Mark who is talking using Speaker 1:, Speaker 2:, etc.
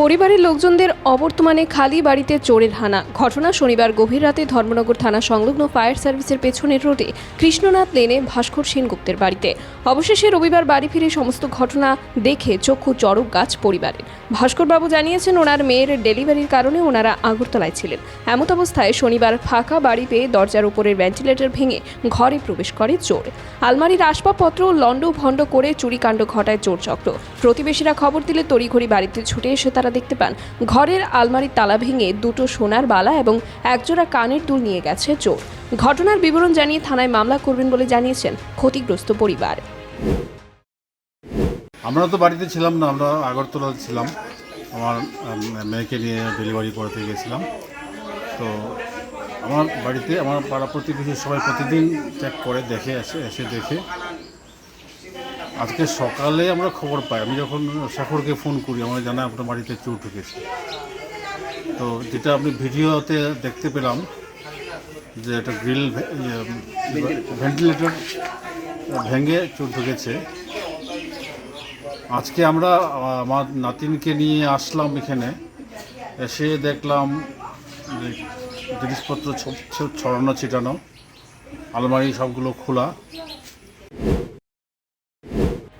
Speaker 1: পরিবারের লোকজনদের অবর্তমানে খালি বাড়িতে চোরের হানা। ঘটনা শনিবার গভীর রাতে ধর্মনগর থানা সংলগ্ন ফায়ার সার্ভিসের পেছনের রোডে কৃষ্ণনাথ লেনে ভাস্কর সেনগুপ্তের বাড়িতে। অবশেষে রবিবার বাড়ি ফিরে সমস্ত ঘটনা দেখে চক্ষু চড়ক গাছ পরিবারের। ভাস্করবাবু জানিয়েছেন, ওনার মেয়ের ডেলিভারির কারণে ওনারা আগরতলায় ছিলেন। এমত অবস্থায় শনিবার ফাঁকা বাড়ি পেয়ে দরজার উপরের ভেন্টিলেটর ভেঙে ঘরে প্রবেশ করে চোর। আলমারির আসবাবপত্র লন্ড ভণ্ড করে চুরিকাণ্ড ঘটায় চোর চক্র প্রতিবেশীরা খবর দিলে তড়িঘড়ি বাড়িতে ছুটে এসে তারা দেখতে পান। ঘরের আলমারির তালা ভেঙে দুটো সোনার বালা এবং একজোড়া কানের দুল নিয়ে গেছে চোর। ঘটনার বিবরণ জানিয়ে থানায় মামলা করবেন বলে জানিয়েছেন ক্ষতিগ্রস্ত পরিবার।
Speaker 2: আমরা তো বাড়িতে ছিলাম না, আমরা আগরতলা ছিলাম। আমার মেয়েকে নিয়ে ডেলিভারি করাতে গেছিলাম। তো আমার বাড়িতে, আমার পাড়া প্রতিবেশী সবাই প্রতিদিন চেক করে, দেখে, এসে এসে দেখে। আজকে সকালে আমরা খবর পাই। আমি যখন শেখরকে ফোন করি, আমার জানা আপনার বাড়িতে চোর ঢুকেছে। তো যেটা আপনি ভিডিওতে দেখতে পেলাম যে একটা গ্রিল ভেন্টিলেটর ভেঙে চোর ঢুকেছে। আজকে আমরা, আমার নাতিনকে নিয়ে আসলাম এখানে। এসে দেখলাম যে জিনিসপত্র ছড়ানো, ছিটানো, আলমারি সবগুলো খোলা।